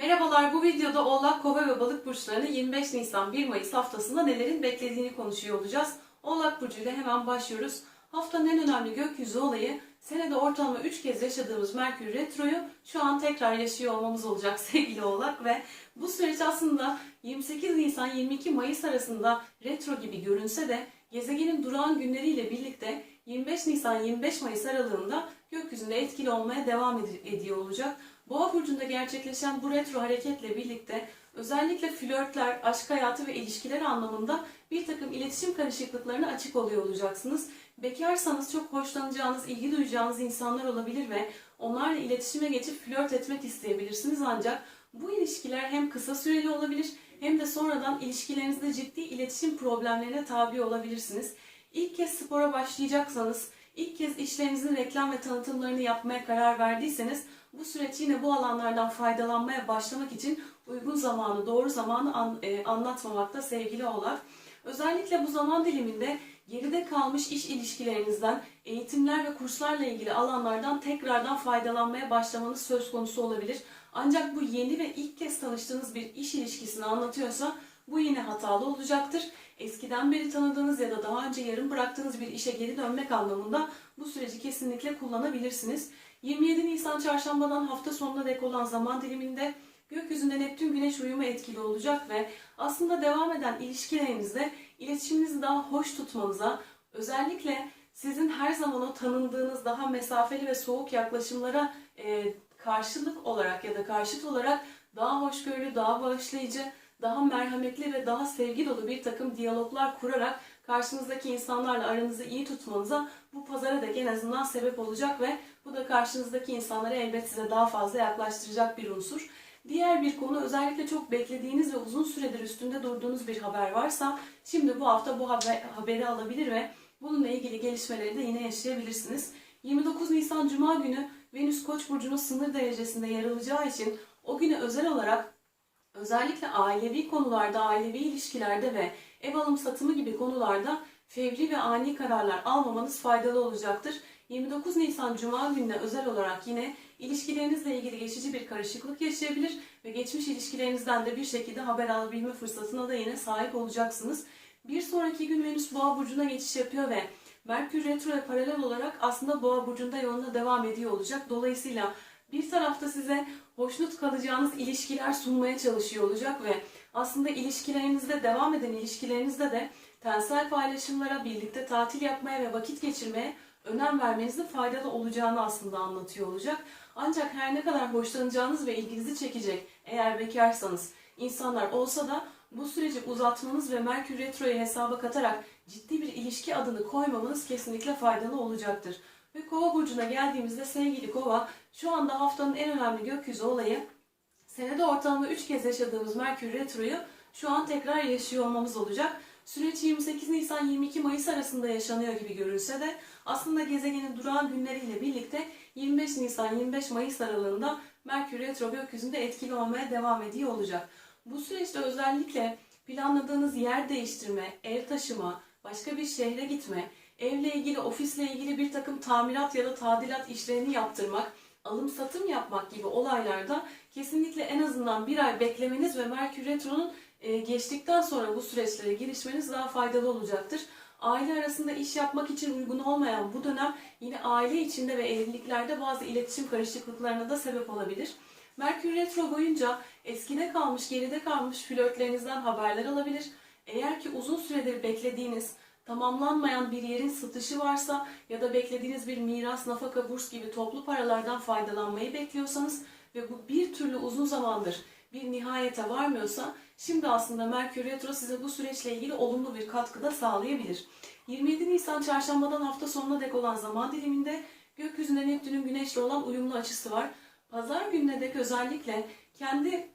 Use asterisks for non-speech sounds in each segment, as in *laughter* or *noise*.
Merhabalar, bu videoda Oğlak, Kova ve Balık burçlarını 25 Nisan 1 Mayıs haftasında nelerin beklediğini konuşuyor olacağız. Oğlak Burcu ile hemen başlıyoruz. Haftanın en önemli gökyüzü olayı senede ortalama 3 kez yaşadığımız Merkür Retro'yu şu an tekrar yaşıyor olmamız olacak *laughs* sevgili Oğlak ve bu süreç aslında 28 Nisan 22 Mayıs arasında retro gibi görünse de gezegenin durağan günleriyle birlikte 25 Nisan 25 Mayıs aralığında gökyüzünde etkili olmaya devam ed- ediyor olacak. Boğa burcunda gerçekleşen bu retro hareketle birlikte özellikle flörtler, aşk hayatı ve ilişkiler anlamında bir takım iletişim karışıklıklarına açık oluyor olacaksınız. Bekarsanız çok hoşlanacağınız, ilgi duyacağınız insanlar olabilir ve onlarla iletişime geçip flört etmek isteyebilirsiniz ancak bu ilişkiler hem kısa süreli olabilir hem de sonradan ilişkilerinizde ciddi iletişim problemlerine tabi olabilirsiniz. İlk kez spora başlayacaksanız, ilk kez işlerinizin reklam ve tanıtımlarını yapmaya karar verdiyseniz bu süreç yine bu alanlardan faydalanmaya başlamak için uygun zamanı, doğru zamanı an- e, anlatmamakta sevgili Oğlak. Özellikle bu zaman diliminde geride kalmış iş ilişkilerinizden, eğitimler ve kurslarla ilgili alanlardan tekrardan faydalanmaya başlamanız söz konusu olabilir. Ancak bu yeni ve ilk kez tanıştığınız bir iş ilişkisini anlatıyorsa bu yine hatalı olacaktır. Eskiden beri tanıdığınız ya da daha önce yarım bıraktığınız bir işe geri dönmek anlamında bu süreci kesinlikle kullanabilirsiniz. 27 Nisan çarşambadan hafta sonuna dek olan zaman diliminde gökyüzünde Neptün Güneş uyumu etkili olacak ve aslında devam eden ilişkilerinizde iletişiminizi daha hoş tutmanıza, özellikle sizin her zaman o tanındığınız daha mesafeli ve soğuk yaklaşımlara karşılık olarak ya da karşıt olarak daha hoşgörülü, daha bağışlayıcı, daha merhametli ve daha sevgi dolu bir takım diyaloglar kurarak karşınızdaki insanlarla aranızı iyi tutmanıza bu pazara dek en azından sebep olacak ve bu da karşınızdaki insanları elbet size daha fazla yaklaştıracak bir unsur. Diğer bir konu özellikle çok beklediğiniz ve uzun süredir üstünde durduğunuz bir haber varsa şimdi bu hafta bu haber, haberi alabilir ve bununla ilgili gelişmeleri de yine yaşayabilirsiniz. 29 Nisan Cuma günü Venüs Koç burcunun sınır derecesinde yer alacağı için o güne özel olarak özellikle ailevi konularda, ailevi ilişkilerde ve ev alım satımı gibi konularda fevri ve ani kararlar almamanız faydalı olacaktır. 29 Nisan Cuma gününe özel olarak yine ilişkilerinizle ilgili geçici bir karışıklık yaşayabilir ve geçmiş ilişkilerinizden de bir şekilde haber alabilme fırsatına da yine sahip olacaksınız. Bir sonraki gün Venüs Boğa burcuna geçiş yapıyor ve Merkür Retro'ya paralel olarak aslında Boğa burcunda yoluna devam ediyor olacak. Dolayısıyla bir tarafta size hoşnut kalacağınız ilişkiler sunmaya çalışıyor olacak ve aslında ilişkilerinizde devam eden ilişkilerinizde de tensel paylaşımlara, birlikte tatil yapmaya ve vakit geçirmeye önem vermenizin faydalı olacağını aslında anlatıyor olacak. Ancak her ne kadar hoşlanacağınız ve ilginizi çekecek eğer bekarsanız insanlar olsa da bu süreci uzatmanız ve Merkür Retro'yu hesaba katarak ciddi bir ilişki adını koymamanız kesinlikle faydalı olacaktır. Ve Kova burcuna geldiğimizde sevgili Kova şu anda haftanın en önemli gökyüzü olayı senede ortalama 3 kez yaşadığımız Merkür Retro'yu şu an tekrar yaşıyor olmamız olacak. Süreç 28 Nisan 22 Mayıs arasında yaşanıyor gibi görünse de aslında gezegenin durağan günleriyle birlikte 25 Nisan 25 Mayıs aralığında Merkür Retro gökyüzünde etkili olmaya devam ediyor olacak. Bu süreçte özellikle planladığınız yer değiştirme, ev taşıma, başka bir şehre gitme, evle ilgili, ofisle ilgili bir takım tamirat ya da tadilat işlerini yaptırmak, alım satım yapmak gibi olaylarda kesinlikle en azından bir ay beklemeniz ve Merkür Retro'nun e, geçtikten sonra bu süreçlere girişmeniz daha faydalı olacaktır. Aile arasında iş yapmak için uygun olmayan bu dönem yine aile içinde ve evliliklerde bazı iletişim karışıklıklarına da sebep olabilir. Merkür Retro boyunca eskide kalmış, geride kalmış flörtlerinizden haberler alabilir. Eğer ki uzun süredir beklediğiniz, tamamlanmayan bir yerin satışı varsa ya da beklediğiniz bir miras, nafaka, burs gibi toplu paralardan faydalanmayı bekliyorsanız ve bu bir türlü uzun zamandır bir nihayete varmıyorsa şimdi aslında Merkür Retro size bu süreçle ilgili olumlu bir katkıda sağlayabilir. 27 Nisan çarşambadan hafta sonuna dek olan zaman diliminde gökyüzünde Neptün'ün güneşle olan uyumlu açısı var. Pazar gününe dek özellikle kendi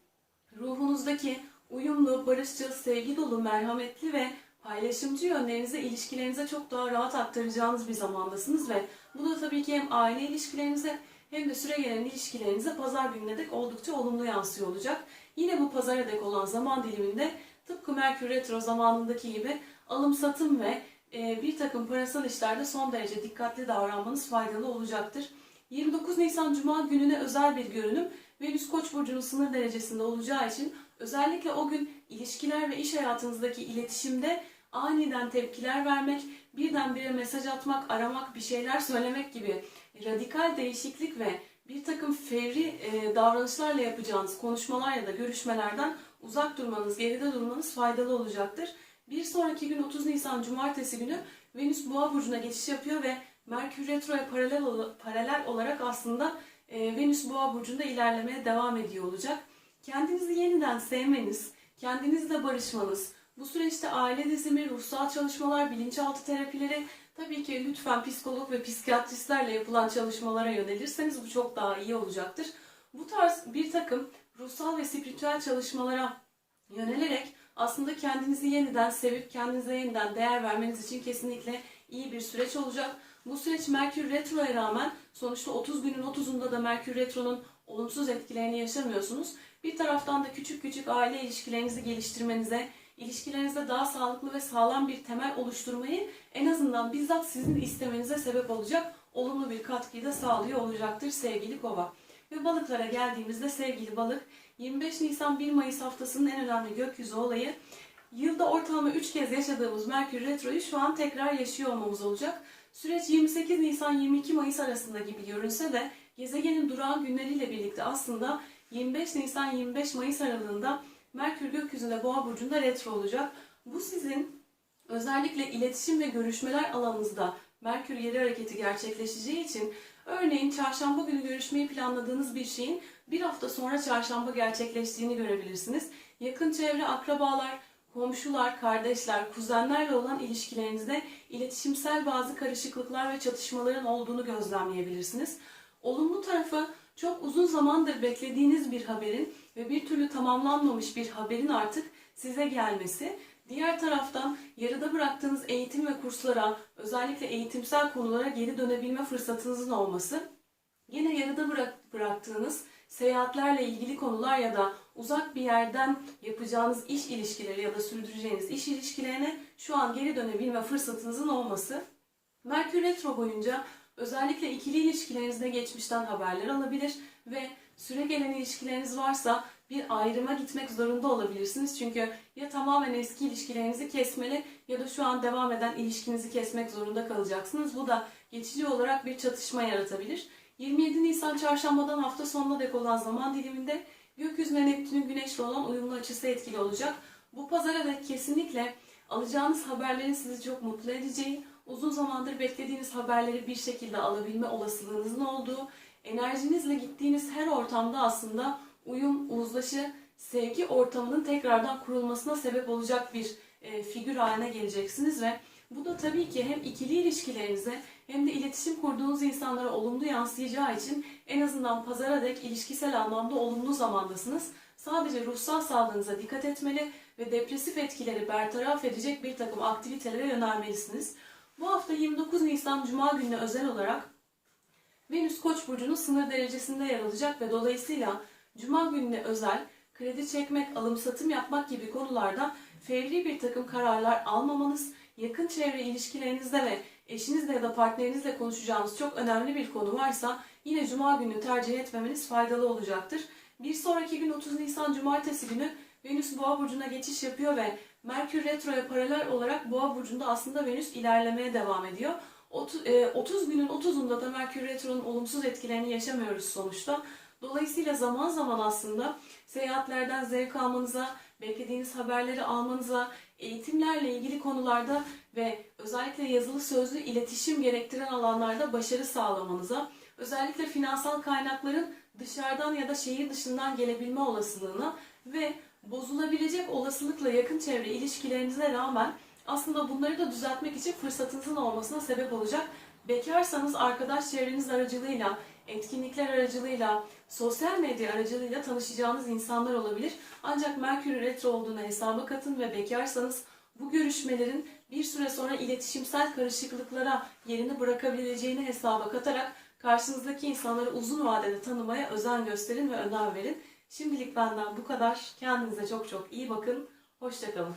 ruhunuzdaki uyumlu, barışçıl, sevgi dolu, merhametli ve paylaşımcı yönlerinize, ilişkilerinize çok daha rahat aktaracağınız bir zamandasınız ve bu da tabii ki hem aile ilişkilerinize hem de süre gelen ilişkilerinize pazar gününe dek oldukça olumlu yansıyor olacak. Yine bu pazara dek olan zaman diliminde tıpkı Merkür Retro zamanındaki gibi alım satım ve e, bir takım parasal işlerde son derece dikkatli davranmanız faydalı olacaktır. 29 Nisan Cuma gününe özel bir görünüm Venüs Koç burcunun sınır derecesinde olacağı için özellikle o gün ilişkiler ve iş hayatınızdaki iletişimde aniden tepkiler vermek, birdenbire mesaj atmak, aramak, bir şeyler söylemek gibi radikal değişiklik ve bir takım fevri e, davranışlarla yapacağınız konuşmalar ya da görüşmelerden uzak durmanız, geride durmanız faydalı olacaktır. Bir sonraki gün 30 Nisan Cumartesi günü Venüs Boğa burcuna geçiş yapıyor ve Merkür Retro'ya paralel, paralel olarak aslında e, Venüs Boğa burcunda ilerlemeye devam ediyor olacak. Kendinizi yeniden sevmeniz, kendinizle barışmanız, bu süreçte aile dizimi, ruhsal çalışmalar, bilinçaltı terapileri, tabii ki lütfen psikolog ve psikiyatristlerle yapılan çalışmalara yönelirseniz bu çok daha iyi olacaktır. Bu tarz bir takım ruhsal ve spiritüel çalışmalara yönelerek aslında kendinizi yeniden sevip kendinize yeniden değer vermeniz için kesinlikle iyi bir süreç olacak. Bu süreç Merkür Retro'ya rağmen sonuçta 30 günün 30'unda da Merkür Retro'nun olumsuz etkilerini yaşamıyorsunuz. Bir taraftan da küçük küçük aile ilişkilerinizi geliştirmenize, ilişkilerinizde daha sağlıklı ve sağlam bir temel oluşturmayı en azından bizzat sizin istemenize sebep olacak olumlu bir katkıyı da sağlıyor olacaktır sevgili kova. Ve balıklara geldiğimizde sevgili balık 25 Nisan 1 Mayıs haftasının en önemli gökyüzü olayı yılda ortalama 3 kez yaşadığımız Merkür Retro'yu şu an tekrar yaşıyor olmamız olacak. Süreç 28 Nisan 22 Mayıs arasında gibi görünse de gezegenin durağan günleriyle birlikte aslında 25 Nisan 25 Mayıs aralığında Merkür gökyüzünde Boğa burcunda retro olacak. Bu sizin özellikle iletişim ve görüşmeler alanınızda Merkür yeri hareketi gerçekleşeceği için örneğin çarşamba günü görüşmeyi planladığınız bir şeyin bir hafta sonra çarşamba gerçekleştiğini görebilirsiniz. Yakın çevre, akrabalar, komşular, kardeşler, kuzenlerle olan ilişkilerinizde iletişimsel bazı karışıklıklar ve çatışmaların olduğunu gözlemleyebilirsiniz. Olumlu tarafı çok uzun zamandır beklediğiniz bir haberin ve bir türlü tamamlanmamış bir haberin artık size gelmesi. Diğer taraftan yarıda bıraktığınız eğitim ve kurslara, özellikle eğitimsel konulara geri dönebilme fırsatınızın olması. Yine yarıda bırak, bıraktığınız seyahatlerle ilgili konular ya da uzak bir yerden yapacağınız iş ilişkileri ya da sürdüreceğiniz iş ilişkilerine şu an geri dönebilme fırsatınızın olması. Merkür Retro boyunca özellikle ikili ilişkilerinizde geçmişten haberler alabilir ve süre gelen ilişkileriniz varsa bir ayrıma gitmek zorunda olabilirsiniz. Çünkü ya tamamen eski ilişkilerinizi kesmeli ya da şu an devam eden ilişkinizi kesmek zorunda kalacaksınız. Bu da geçici olarak bir çatışma yaratabilir. 27 Nisan çarşambadan hafta sonuna dek olan zaman diliminde gökyüzüne Neptün'ün güneşle olan uyumlu açısı etkili olacak. Bu pazara dek kesinlikle alacağınız haberlerin sizi çok mutlu edeceği, uzun zamandır beklediğiniz haberleri bir şekilde alabilme olasılığınızın olduğu, enerjinizle gittiğiniz her ortamda aslında uyum, uzlaşı, sevgi ortamının tekrardan kurulmasına sebep olacak bir e, figür haline geleceksiniz ve bu da tabii ki hem ikili ilişkilerinize hem de iletişim kurduğunuz insanlara olumlu yansıyacağı için en azından pazara dek ilişkisel anlamda olumlu zamandasınız. Sadece ruhsal sağlığınıza dikkat etmeli ve depresif etkileri bertaraf edecek bir takım aktivitelere yönelmelisiniz. Bu hafta 29 Nisan Cuma gününe özel olarak Venüs Koç burcunun sınır derecesinde yer alacak ve dolayısıyla Cuma gününe özel kredi çekmek, alım satım yapmak gibi konularda fevri bir takım kararlar almamanız, yakın çevre ilişkilerinizde ve eşinizle ya da partnerinizle konuşacağınız çok önemli bir konu varsa yine Cuma günü tercih etmemeniz faydalı olacaktır. Bir sonraki gün 30 Nisan Cumartesi günü Venüs Boğa burcuna geçiş yapıyor ve Merkür Retro'ya paralel olarak Boğa burcunda aslında Venüs ilerlemeye devam ediyor. 30, e, 30 günün 30'unda da Merkür Retro'nun olumsuz etkilerini yaşamıyoruz sonuçta. Dolayısıyla zaman zaman aslında seyahatlerden zevk almanıza, beklediğiniz haberleri almanıza, eğitimlerle ilgili konularda ve özellikle yazılı sözlü iletişim gerektiren alanlarda başarı sağlamanıza, özellikle finansal kaynakların dışarıdan ya da şehir dışından gelebilme olasılığına ve bozulabilecek olasılıkla yakın çevre ilişkilerinize rağmen aslında bunları da düzeltmek için fırsatınızın olmasına sebep olacak. Bekarsanız arkadaş çevreniz aracılığıyla, etkinlikler aracılığıyla, sosyal medya aracılığıyla tanışacağınız insanlar olabilir. Ancak Merkür Retro olduğunu hesaba katın ve bekarsanız bu görüşmelerin bir süre sonra iletişimsel karışıklıklara yerini bırakabileceğini hesaba katarak karşınızdaki insanları uzun vadede tanımaya özen gösterin ve önem verin. Şimdilik benden bu kadar. Kendinize çok çok iyi bakın. Hoşçakalın.